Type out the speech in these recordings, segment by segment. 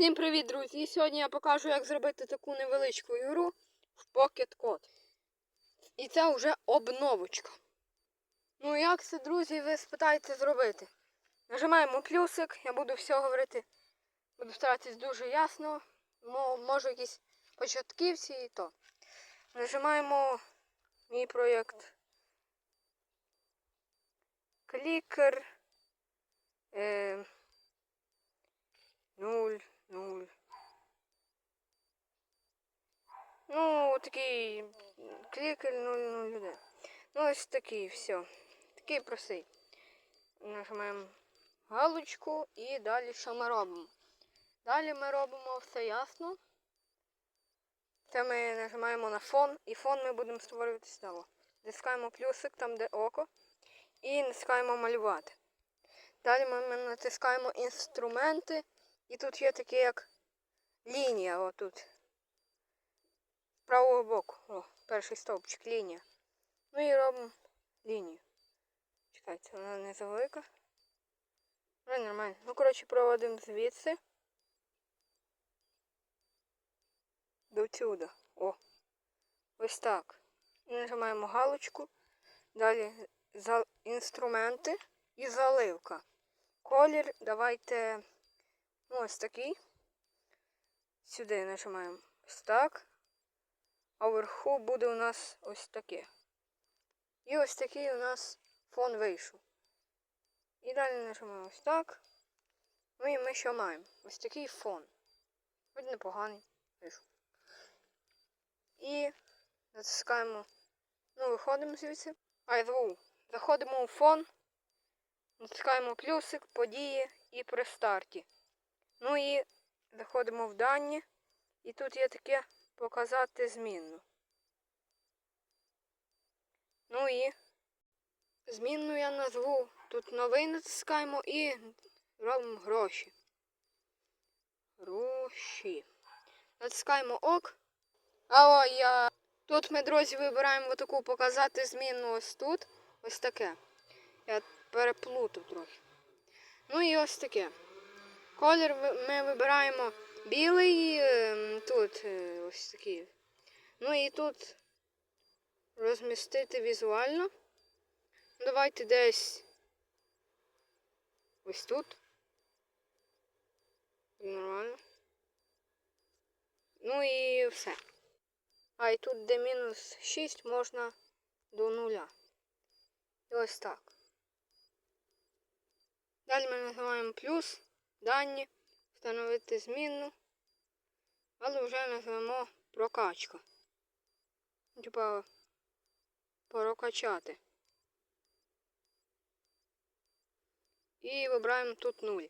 Всім привіт, друзі! І сьогодні я покажу, як зробити таку невеличку ігру в Pocket Code. І це вже обновочка. Ну як це, друзі, ви спитаєте зробити? Нажимаємо плюсик, я буду все говорити. Буду старатись дуже ясно. Мо- Може якісь початківці і то. Нажимаємо мій проєкт. Клікер. Е, 0, 0. Ну, такий клікер 001. Ну, ось такий, все. Такий простий. Нажимаємо галочку і далі що ми робимо? Далі ми робимо все ясно. Це ми нажимаємо на фон, і фон ми будемо створювати знову. Натискаємо плюсик там, де око, і натискаємо малювати. Далі ми натискаємо інструменти. І тут є таке як лінія отут. З правого боку. О, перший стовпчик, лінія. Ну і робимо лінію. Чекайте, вона не завелика. Ну, нормально. Ну, коротше, проводимо звідси. До сюди. О. Ось так. І нажимаємо галочку. Далі інструменти і заливка. Колір давайте ось такий. Сюди нажимаємо ось так. А вверху буде у нас ось таке. І ось такий у нас фон вийшов. І далі нажимаємо ось так. Ну і ми що маємо? Ось такий фон. Хоч непоганий вийшов. І натискаємо. Ну, виходимо звідси. Ай. Заходимо у фон. Натискаємо плюсик, події і при старті. Ну і заходимо в дані. І тут є таке показати змінну. Ну і змінну я назву. Тут новий натискаємо і робимо гроші. Гроші. Натискаємо ок. А я. Тут ми, друзі, вибираємо таку показати змінну ось тут. Ось таке. Я переплутав трохи. Ну і ось таке. Колір ми вибираємо білий, ем, тут е, ось такий. Ну і тут розмістити візуально. Давайте десь ось тут. Нормально. Ну і все. А і тут де мінус 6 можна до нуля. І ось так. Далі ми називаємо плюс, дані, встановити змінну, але вже називаємо прокачка. Типа прокачати. І вибираємо тут 0.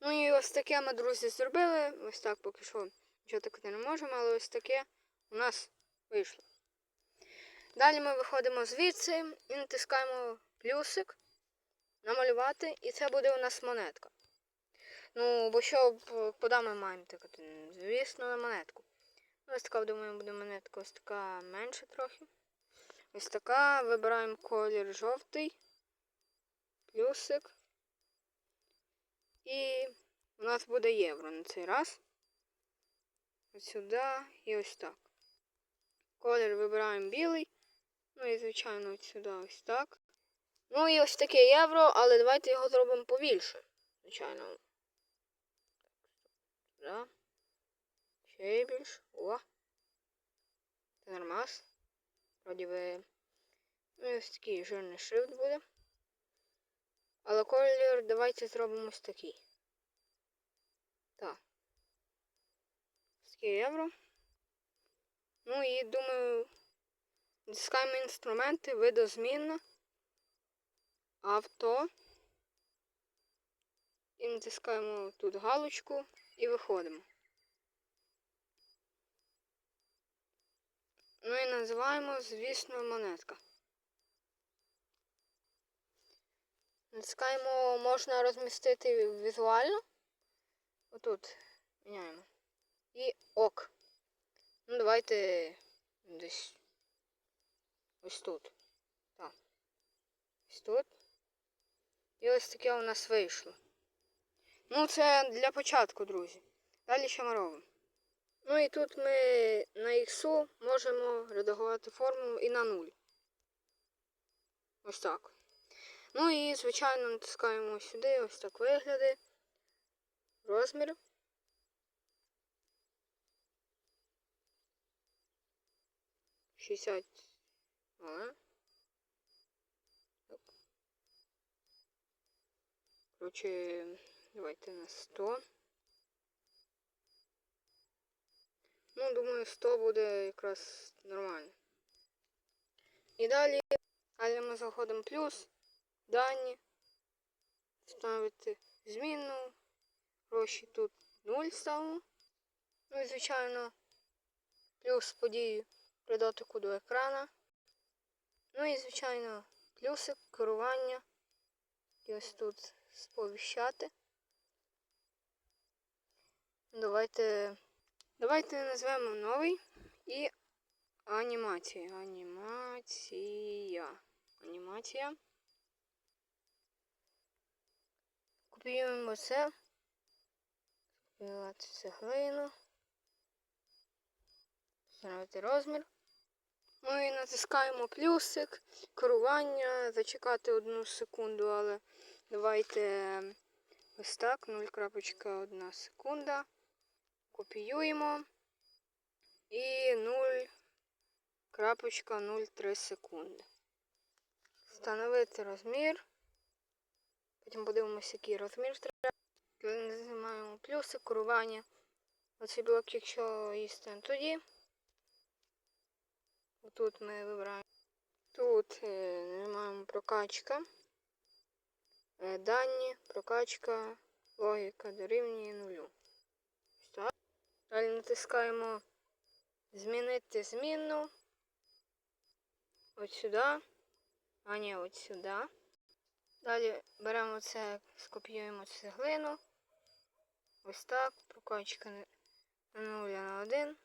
Ну і ось таке ми, друзі, зробили. Ось так поки що нічого такого не можемо, але ось таке у нас вийшло. Далі ми виходимо звідси і натискаємо плюсик намалювати, і це буде у нас монетка. Ну, бо що, куди ми маємо тикати? Звісно, на монетку. Ось така, думаю, буде монетка, ось така менше трохи. Ось така. Вибираємо колір жовтий, плюсик. І у нас буде євро на цей раз. Ось сюди і ось так. Колір вибираємо білий. Ну і, звичайно, ось сюди ось так. Ну і ось таке євро, але давайте його зробимо повільше. Звичайно. Да. Ще більше. О. Це нормас. Вроді би. Ну ось такий жирний шрифт буде. Але колір давайте зробимо ось такий. Так. Ось таке євро. Ну і думаю, Натискаємо інструменти, видозмінна, авто. І натискаємо тут галочку і виходимо. Ну і називаємо, звісно, монетка. Натискаємо, можна розмістити візуально. Отут. Міняємо. І ок. Ну, давайте десь. Ось тут. Так. Ось тут. І ось таке у нас вийшло. Ну, це для початку, друзі. Далі що ми робимо? Ну і тут ми на іксу можемо редагувати формулу і на нуль. Ось так. Ну і, звичайно, натискаємо сюди, ось так вигляди. Розмір. Шістдесят. Але. Давайте на 100. Ну, думаю, 100 буде якраз нормально. І далі, далі ми заходимо плюс, дані, ставити змінну, гроші тут 0 ставимо. Ну і, звичайно, плюс подію при дотику до екрана. Ну і, звичайно, плюсик, керування. І ось тут сповіщати. Давайте. Давайте назвемо новий і анімація. Анімація. Анімація. Копіюємо це. Копіювати цеглину. Встановити розмір. Ну і натискаємо плюсик, керування, зачекати одну секунду, але давайте ось так, 0.1 секунда. Копіюємо і 0.03 секунди. Встановити розмір. Потім подивимося, який розмір треба. Нажимаємо плюси, керування. Оцей блок, якщо їсти тоді. Тут ми вибираємо. Тут е, нажимаємо прокачка. Е, дані, прокачка, логіка дорівнює нулю. Далі натискаємо змінити змінну. От сюди. А ні, от сюди. Далі беремо це, скопіюємо цеглину. Ось так. Прокачка на 0 на 1.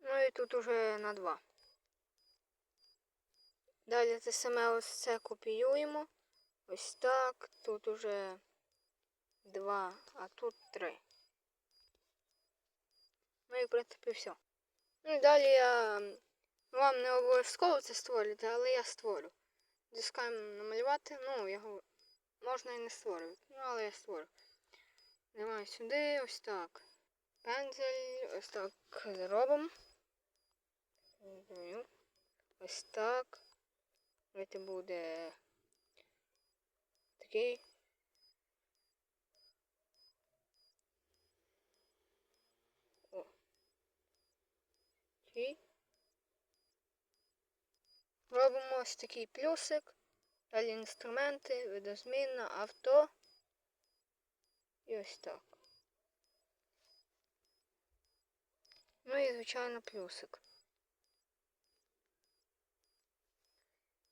Ну і тут уже на 2. Далі те саме ось це копіюємо. Ось так. Тут уже 2, а тут 3. Ну і в принципі все. Ну далі я вам не обов'язково це створювати, але я створю. Дискаємо намалювати, ну його можна і не створювати, ну але я створю. Давай сюди, ось так. Пензель, ось так зробимо. Ось так. Це буде такий. Окей. Робимо ось такий плюсик. Далі інструменти, видозмінна, авто. І ось так. Ну і, звичайно, плюсик.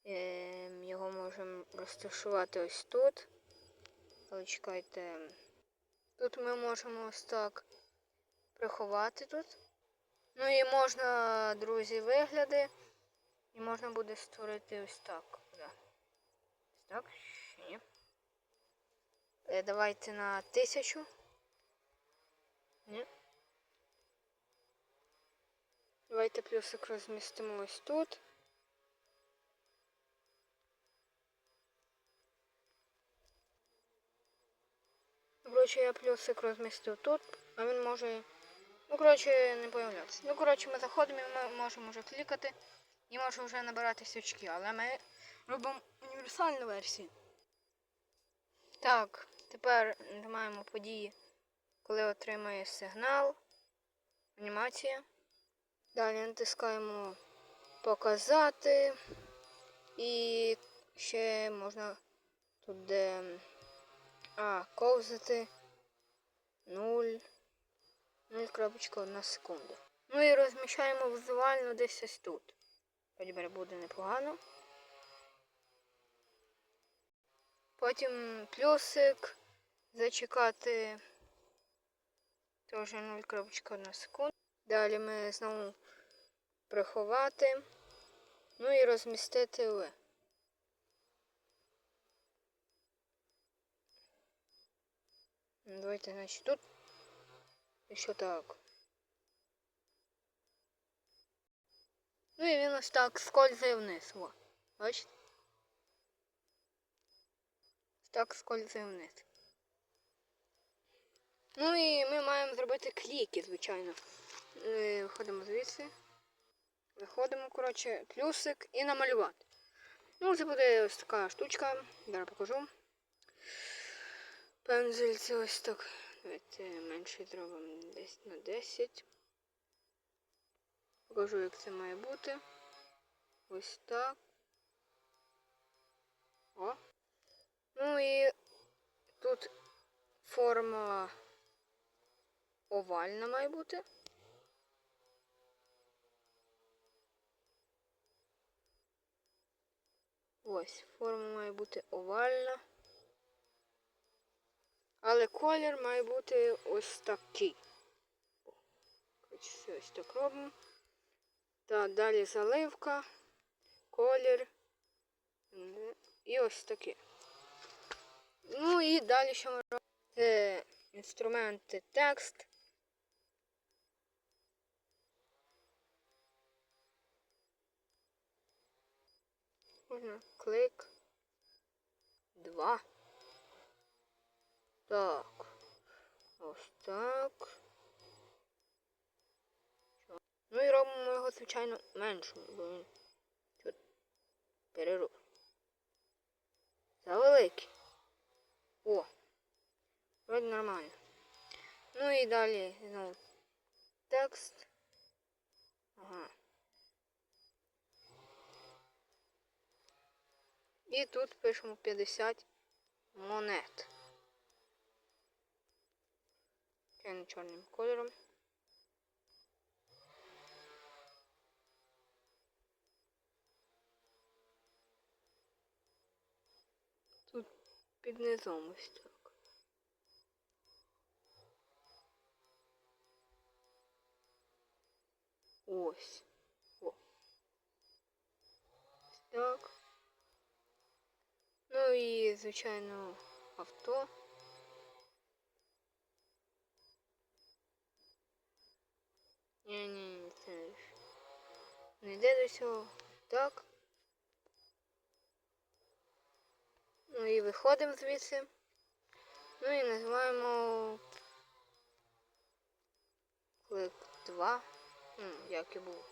Ем, його можемо розташувати ось тут. Але чекайте. Тут ми можемо ось так приховати тут. Ну і можна, друзі, вигляди. І можна буде створити ось так. Да. Ось так, ще ні. Е, давайте на тисячу. Ні. Давайте плюсик розмістимо ось тут. Коротше, я плюсик розмістив тут, а він може... Ну, коротше, не появлятися. Ну, коротше, ми заходимо і ми можемо вже клікати і можемо вже набирати свічки, але ми робимо універсальну версію. Так, тепер нажимаємо події, коли отримає сигнал, анімація. Далі натискаємо показати. І ще можна тут а, ковзати 0. 0.1 секунда. Ну і розміщаємо візуально десь ось тут. Тепер буде непогано. Потім плюсик. Зачекати теж 0.1 секунда. Далі ми знову приховати. Ну і розмістити в. Давайте, значить, тут І що так. Ну і він ось так скользає вниз. Во. Бачите? Так скользає вниз. Ну і ми маємо зробити кліки, звичайно. Виходимо звідси. Виходимо, коротше, плюсик і намалювати. Ну, це буде ось така штучка. Зараз покажу. Пензель це ось так. Давайте менше зробимо десь на 10. Покажу, як це має бути. Ось так. О. Ну і тут форма овальна має бути. Ось, форма має бути овальна. Але колір має бути ось такий. Все ось так робимо. Та далі заливка, колір. І ось таке. Ну і далі що ми робимо? Це інструменти текст. Можна клик. Два. Так. Ось так. Ну і робимо його, звичайно, меншим, бо він тут перерос. Завеликий. О! Вроде нормально. Ну і далі знову текст. Ага. І тут пишемо 50 монет. Чорним кольором. Тут під низом ось. О. Ось так. Ну і, звичайно, авто. Ні, ні, ні, це не йде до. Так. Ну і виходимо звідси. Ну і називаємо клик 2. Ну, як і був.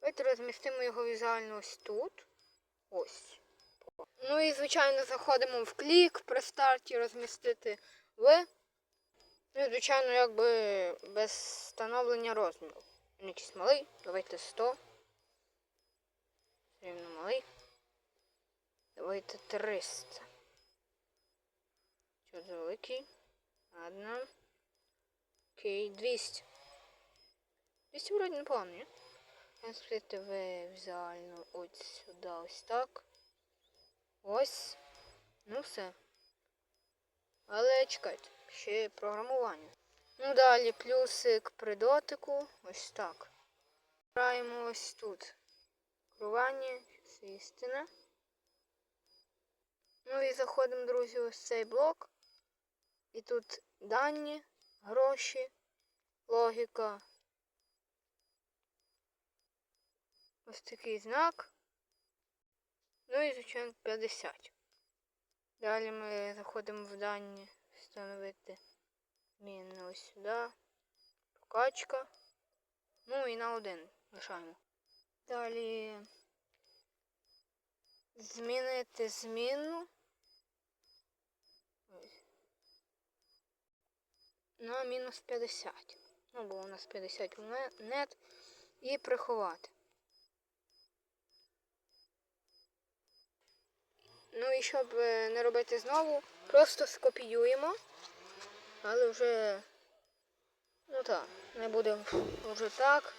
Давайте розмістимо його візуально ось тут. Ось. Ну і, звичайно, заходимо в клік при старті розмістити в. Ну і, звичайно, якби без встановлення розміру. Він якийсь малий. Давайте 100. Рівно малий. Давайте 300. Що за великий? Ладно. Окей, 200. 200 вроді непогано, ні? Розкрити ви візуально ось сюди, ось так. Ось. Ну все. Але чекайте, ще програмування. Ну далі плюсик при дотику. Ось так. Граємо ось тут. Керування, це істина. Ну і заходимо, друзі, ось цей блок. І тут дані, гроші, логіка. Ось такий знак. Ну і, звичайно, 50. Далі ми заходимо в дані, встановити зміни ось сюди. Прокачка. Ну і на один лишаємо. Далі змінити зміну. На мінус 50. Ну, бо у нас 50 монет. І приховати. Ну і щоб е, не робити знову, просто скопіюємо. Але вже, ну так, не буде вже так.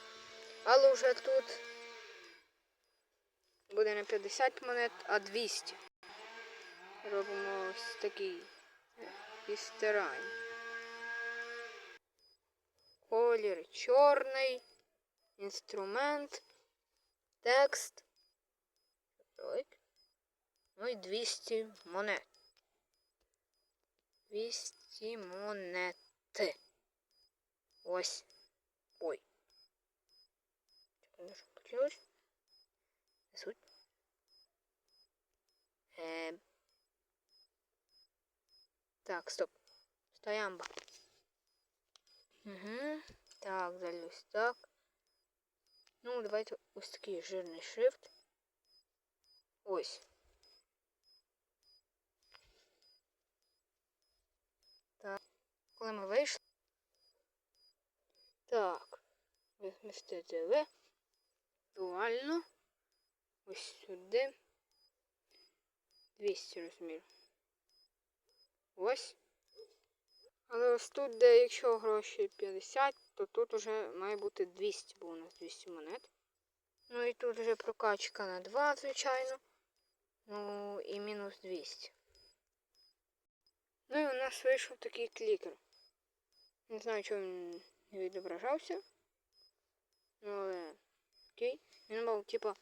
Але вже тут буде не 50 монет, а 200. Робимо ось такий і стираємо. Колір чорний, інструмент, текст. Ой. Ну і 200 монет. 200 монети. Ось. Ой. Не суть. Е... Так, стоп. Стоямба. Угу. Так, далі ось так. Ну, давайте ось такий жирний шрифт. Ось. Вмістити В. Дуально. Ось сюди. 200 розмір. Ось. Але ось тут, де якщо гроші 50, то тут уже має бути 200, бо у нас 200 монет. Ну і тут вже прокачка на 2, звичайно. Ну і мінус 200. Ну і у нас вийшов такий клікер. Не знаю, чому він не відображався. Ну, окей. Він був, типа,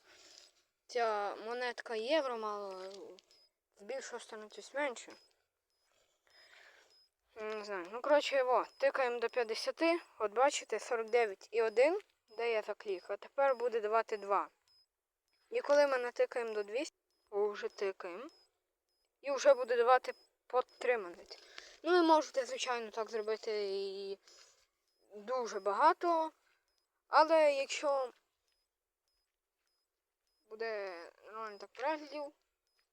ця монетка євро мало збільшила становитись менше. Не знаю. Ну, коротше, його тикаємо до 50. От бачите, 49 і 1, де я заклікав. Тепер буде давати 2. І коли ми натикаємо до 200, о, вже тикаємо. І вже буде давати по 3 монети. Ну і можете, звичайно, так зробити і дуже багато. Але якщо буде нормально так переглядів,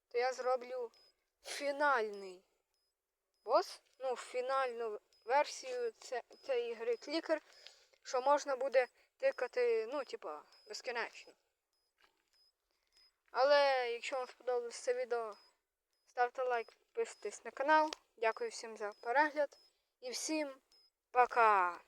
то я зроблю фінальний бос, ну, фінальну версію цієї гри клікер, що можна буде тикати, ну, типа, безкінечно. Але якщо вам сподобалось це відео, ставте лайк, підписуйтесь на канал. Дякую всім за перегляд і всім пока!